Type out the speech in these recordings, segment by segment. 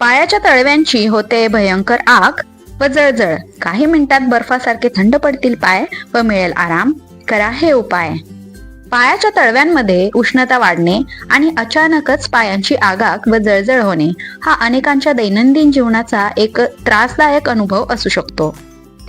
पायाच्या तळव्यांची होते भयंकर आग व जळजळ. काही मिनिटात बर्फासारखे थंड पडतील पाय व मिळेल आराम. करा हे उपाय. पायाच्या तळव्यांमध्ये उष्णता वाढणे आणि अचानकच पायांची आगाग व जळजळ होणे हा अनेकांच्या दैनंदिन जीवनाचा एक त्रासदायक अनुभव असू शकतो.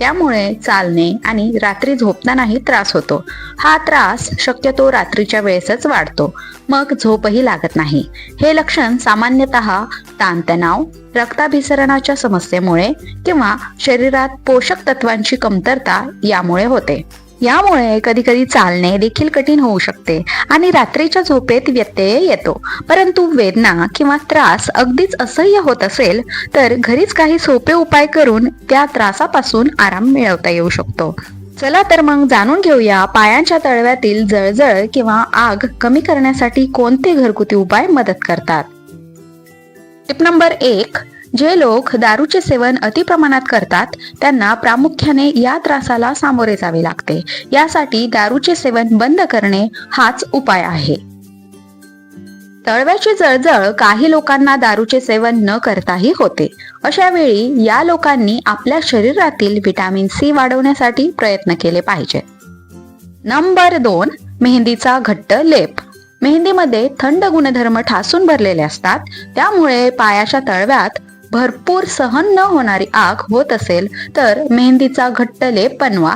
त्यामुळे चालणे आणि रात्री झोपतानाही त्रास होतो. हा त्रास शक्यतो रात्रीच्या वेळेसच वाढतो. मग झोपही लागत नाही. हे लक्षण सामान्यतः ताणतणाव रक्ताभिसरणाच्या समस्येमुळे किंवा शरीरात पोषक तत्वांची कमतरता यामुळे होते. यामुळे कधी कधी चालणे देखील कठीण होऊ शकते आणि रात्रीच्या झोपेत व्यत्यय येतो. परंतु वेदना किंवा त्रास अगदीच असह्य होत असेल तर घरीच काही सोपे उपाय करून त्या त्रासापासून आराम मिळवता येऊ शकतो. चला तर मग जाणून घेऊया पायांच्या तळव्यातील जळजळ किंवा आग कमी करण्यासाठी कोणते घरगुती उपाय मदत करतात. टिप नंबर एक जे लोक दारूचे सेवन अतिप्रमाणात करतात त्यांना प्रामुख्याने या त्रासाला सामोरे जावे लागते. यासाठी दारूचे सेवन बंद करणे हाच उपाय आहे. तळव्याची जळजळ काही लोकांना दारूचे सेवन न करताही होते. अशा वेळी या लोकांनी आपल्या शरीरातील व्हिटॅमिन सी वाढवण्यासाठी प्रयत्न केले पाहिजे. नंबर दोन मेहंदीचा घट्ट लेप. मेहंदीमध्ये थंड गुणधर्म ठासून भरलेले असतात. त्यामुळे पायाच्या तळव्यात भरपूर सहन न होणारी आग होत असेल तर मेहंदीचा घट्ट लेप बनवा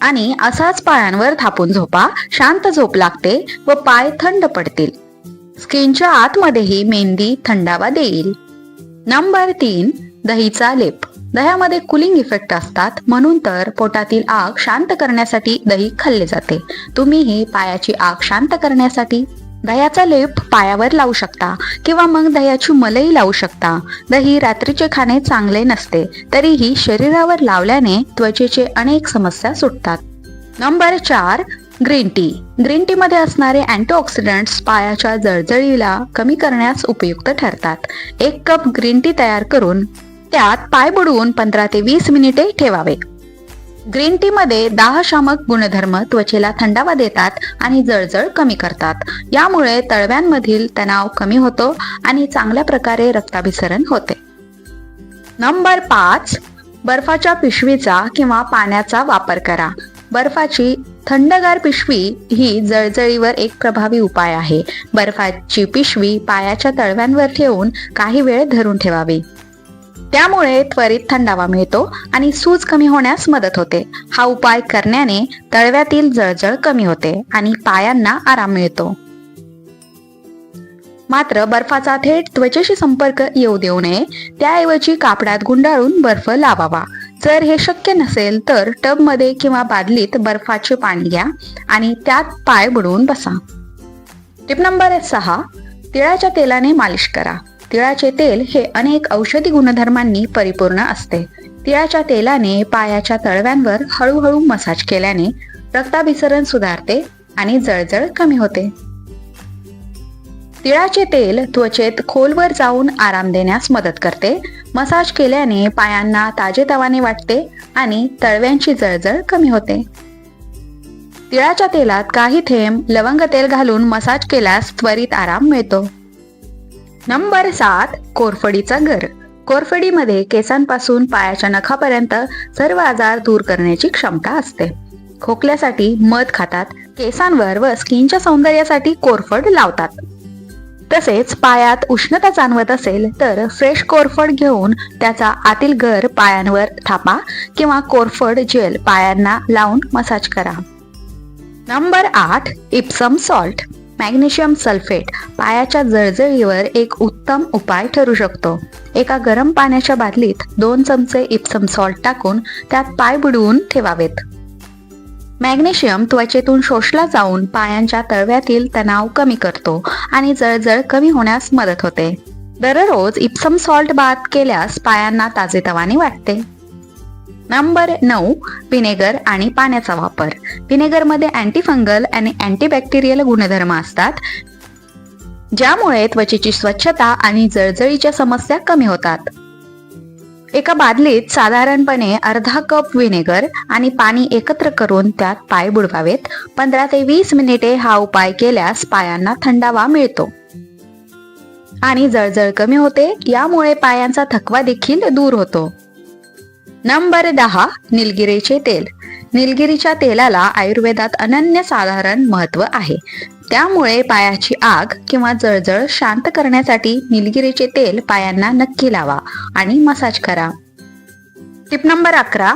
आणि असाच पायांवर थापून झोपा शांत झोप लागते व पाय थंड पडतील. स्किनच्या आतमध्येही मेहंदी थंडावा देईल. नंबर तीन दहीचा लेप. दह्यामध्ये कुलिंग इफेक्ट असतात म्हणून तर पोटातील आग शांत करण्यासाठी दही खाल्ले जाते. तुम्हीही पायाची आग शांत करण्यासाठी दह्याचा लेप पायावर लावू शकता किंवा मग दह्याची मलई लावू शकता. दही रात्रीचे खाणे चांगले नसते तरीही शरीरावर लावल्याने त्वचेचे अनेक समस्या सुटतात. नंबर चार ग्रीन टी. ग्रीन टी मध्ये असणारे अँटीऑक्सिडंट्स पायाच्या जळजळीला कमी करण्यास उपयुक्त ठरतात. एक कप ग्रीन टी तयार करून त्यात पाय बुडवून पंधरा ते वीस मिनिटे ठेवावे. ग्रीन टी मध्ये दाहशामक गुणधर्म त्वचेला थंडावा देतात आणि जळजळ कमी करतात. यामुळे तळव्यांमधील तणाव कमी होतो आणि चांगल्या प्रकारे रक्ताभिसरण होते. नंबर पाच बर्फाच्या पिशवीचा किंवा पाण्याचा वापर करा. बर्फाची थंडगार पिशवी ही जळजळीवर एक प्रभावी उपाय आहे. बर्फाची पिशवी पायाच्या तळव्यांवर ठेवून काही वेळ धरून ठेवावी. त्यामुळे त्वरित थंडावा मिळतो आणि सूज कमी होण्यास मदत होते. हा उपाय करण्याने तळव्यातील जळजळ कमी होते आणि पायांना आराम मिळतो. मात्र बर्फाचा थेट त्वचेशी संपर्क येऊ देऊ नये. त्याऐवजी कापडात गुंडाळून बर्फ लावावा. जर हे शक्य नसेल तर टबमध्ये किंवा बादलीत बर्फाचे पाणी घ्या आणि त्यात पाय बुडवून बसा. टिप नंबर सहा तिळाच्या तेलाने मालिश करा. तिळाचे तेल हे अनेक औषधी गुणधर्मांनी परिपूर्ण असते. तिळाच्या तेलाने पायाच्या तळव्यांवर हळूहळू मसाज केल्याने रक्ताभिसरण सुधारते आणि जळजळ कमी होते. तिळाचे तेल त्वचेत खोलवर जाऊन आराम देण्यास मदत करते. मसाज केल्याने पायांना ताजेतवाने वाटते आणि तळव्यांची जळजळ कमी होते. तिळाच्या तेलात काही थेंब लवंग तेल घालून मसाज केल्यास त्वरित आराम मिळतो. नंबर सात कोरफडीचा घर कोरफडीमध्ये केसांपासून पायाच्या नखापर्यंत सर्व आजार दूर करण्याची क्षमता असते. खोकल्यासाठी मध खातात केसांवर व स्किनच्या सौंदर्यासाठी कोरफड लावतात. तसेच पायात उष्णता जाणवत असेल तर फ्रेश कोरफड घेऊन त्याचा आतील घर पायांवर थापा किंवा कोरफड जेल पायांना लावून मसाज करा. नंबर आठ इप्सम सॉल्ट. मॅग्नेशियम सल्फेट पायाच्या जळजळीवर एक उत्तम उपाय ठरू शकतो. एका गरम पाण्याच्या बादलीत दोन चमचे इप्सम सॉल्ट टाकून त्यात पाय बुडवून ठेवावेत. मॅग्नेशियम त्वचेतून शोषला जाऊन पायांच्या तळव्यातील तणाव कमी करतो आणि जळजळ कमी होण्यास मदत होते. दररोज इप्सम सॉल्ट बाद केल्यास पायांना ताजेतवाने वाटते. नंबर नऊ विनेगर आणि पाण्याचा वापर. विनेगरमध्ये अँटीफंगल आणि अँटीबॅक्टेरियल गुणधर्म असतात ज्यामुळे त्वचेची स्वच्छता आणि जळजळीच्या समस्या कमी होतात. एका बादलीत साधारणपणे अर्धा कप विनेगर आणि पाणी एकत्र करून त्यात पाय बुडवावेत. पंधरा ते वीस मिनिटे हा उपाय केल्यास पायांना थंडावा मिळतो. आणि जळजळ कमी होते यामुळे पायांचा थकवा देखील दूर होतो. नंबर दहा निलगिरीचे तेल. निलगिरीच्या तेलाला आयुर्वेदात अनन्यसाधारण महत्त्व आहे. त्यामुळे पायाची आग किंवा जळजळ शांत करण्यासाठी निलगिरीचे तेल पायांना नक्की लावा आणि मसाज करा. टिप नंबर अकरा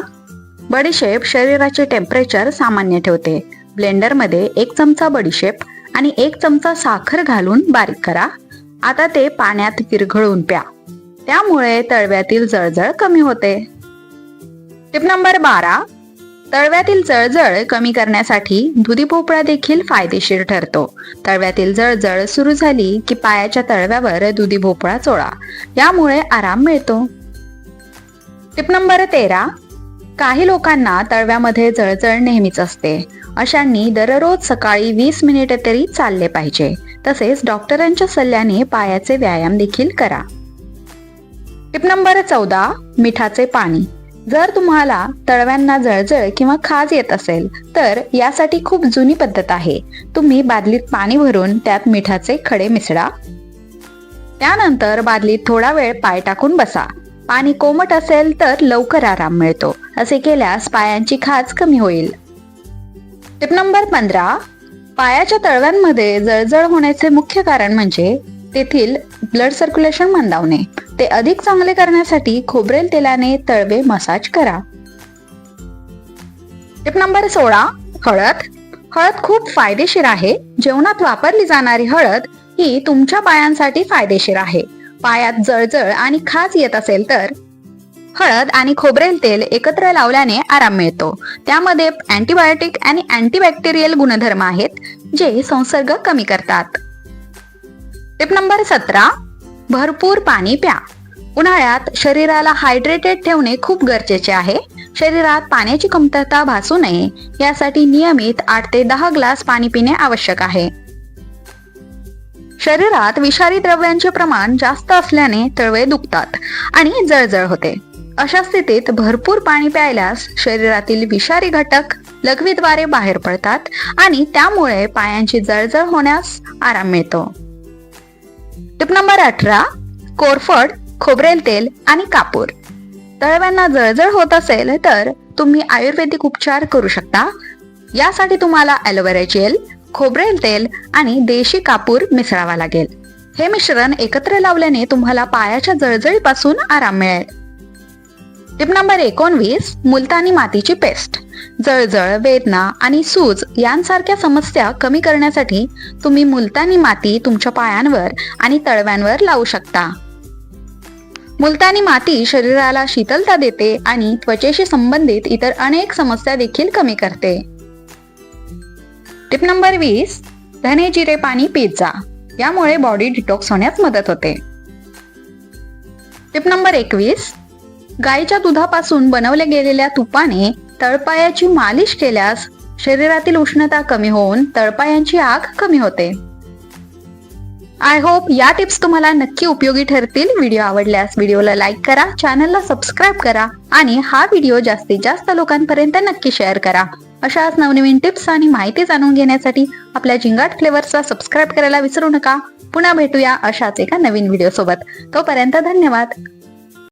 बडीशेप शरीराचे टेम्परेचर सामान्य ठेवते. ब्लेंडरमध्ये एक चमचा बडीशेप आणि एक चमचा साखर घालून बारीक करा. आता ते पाण्यात विरघळून प्या. त्यामुळे तळव्यातील जळजळ कमी होते. टिप नंबर बारा तळव्यातील जळजळ कमी करण्यासाठी दुधी भोपळा देखील फायदेशीर ठरतो. तळव्यातील जळजळ सुरू झाली की पायाच्या तळव्यावर दुधी भोपळा चोळा. यामुळे आराम मिळतो. टिप नंबर तेरा काही लोकांना तळव्यामध्ये जळजळ नेहमीच असते. अशांनी दररोज सकाळी वीस मिनिटे तरी चालले पाहिजे. तसेच डॉक्टरांच्या सल्ल्याने पायाचे व्यायाम देखील करा. टिप नंबर चौदा मिठाचे पाणी. जर तुम्हाला तळव्यांना जळजळ किंवा खाज येत असेल तर यासाठी खूप जुनी पद्धत आहे. तुम्ही बादलीत पाणी भरून त्यात मिठाचे खडे मिसळा. त्यानंतर बादलीत थोडा वेळ पाय टाकून बसा. पाणी कोमट असेल तर लवकर आराम मिळतो. असे केल्यास पायांची खाज कमी होईल. टिप नंबर पंधरा पायाच्या तळव्यांमध्ये जळजळ होण्याचे मुख्य कारण म्हणजे तेथील ब्लड सर्क्युलेशन मंदावणे. ते अधिक चांगले करण्यासाठी खोबरेल तेलाने तळवे मसाज करा. टिप नंबर सोळा हळद. हळद खूप फायदेशीर आहे. जेवणात वापरली जाणारी हळद ही तुमच्या पायांसाठी फायदेशीर आहे. पायात जळजळ आणि खाज येत असेल तर हळद आणि खोबरेल तेल एकत्र लावल्याने आराम मिळतो. त्यामध्ये अँटीबायोटिक आणि अँटीबॅक्टेरियल गुणधर्म आहेत जे संसर्ग कमी करतात. टिप नंबर सतरा भरपूर पाणी प्या. उन्हाळ्यात शरीराला हायड्रेटेड ठेवणे खूप गरजेचे आहे. शरीरात पाण्याची कमतरता भासू नये यासाठी नियमित आठ ते दहा ग्लास पाणी पिणे आवश्यक आहे. शरीरात विषारी द्रव्यांचे प्रमाण जास्त असल्याने तळवे दुखतात आणि जळजळ होते. अशा स्थितीत भरपूर पाणी प्यायल्यास शरीरातील विषारी घटक लघवीद्वारे बाहेर पडतात आणि त्यामुळे पायांची जळजळ होण्यास आराम मिळतो. टिप नंबर अठरा कोरफड खोबरेल तेल आणि कापूर. तळव्यांना जळजळ होत असेल तर तुम्ही आयुर्वेदिक उपचार करू शकता. यासाठी तुम्हाला ॲलोवेरा जेल खोबरेल तेल आणि देशी कापूर मिसळावा लागेल. हे मिश्रण एकत्र लावल्याने तुम्हाला पायाच्या जळजळीपासून आराम मिळेल. टिप नंबर एकोणवीस मुलतानी मातीची पेस्ट. जळजळ वेदना आणि सूज यांसारख्या समस्या कमी करण्यासाठी तुम्ही मुलतानी माती तुमच्या पायांवर आणि तळव्यांवर लावू शकता. मुलतानी माती शरीराला शीतलता देते आणि त्वचेशी संबंधित इतर अनेक समस्या देखील कमी करते. टिप नंबर वीस धने जिरे पाणी पीत जा यामुळे बॉडी डिटॉक्स होण्यास मदत होते. टिप नंबर एकवीस गाईच्या दुधापासून बनवल्या गेलेल्या तुपाने तळपायाची मालिश केल्यास शरीरातील उष्णता कमी होऊन तळपायांची आग कमी होते. आय होप या टिप्स तुम्हाला नक्की उपयोगी ठरतील. व्हिडिओ आवडल्यास व्हिडिओला लाईक करा चॅनलला सबस्क्राईब करा आणि हा व्हिडिओ जास्तीत जास्त लोकांपर्यंत नक्की शेअर करा. अशाच नवनवीन टिप्स आणि माहिती जाणून घेण्यासाठी आपल्या जिंगाट फ्लेवरचा सबस्क्राईब करायला विसरू नका. पुन्हा भेटूया अशाच एका नवीन व्हिडिओ सोबत. तोपर्यंत धन्यवाद.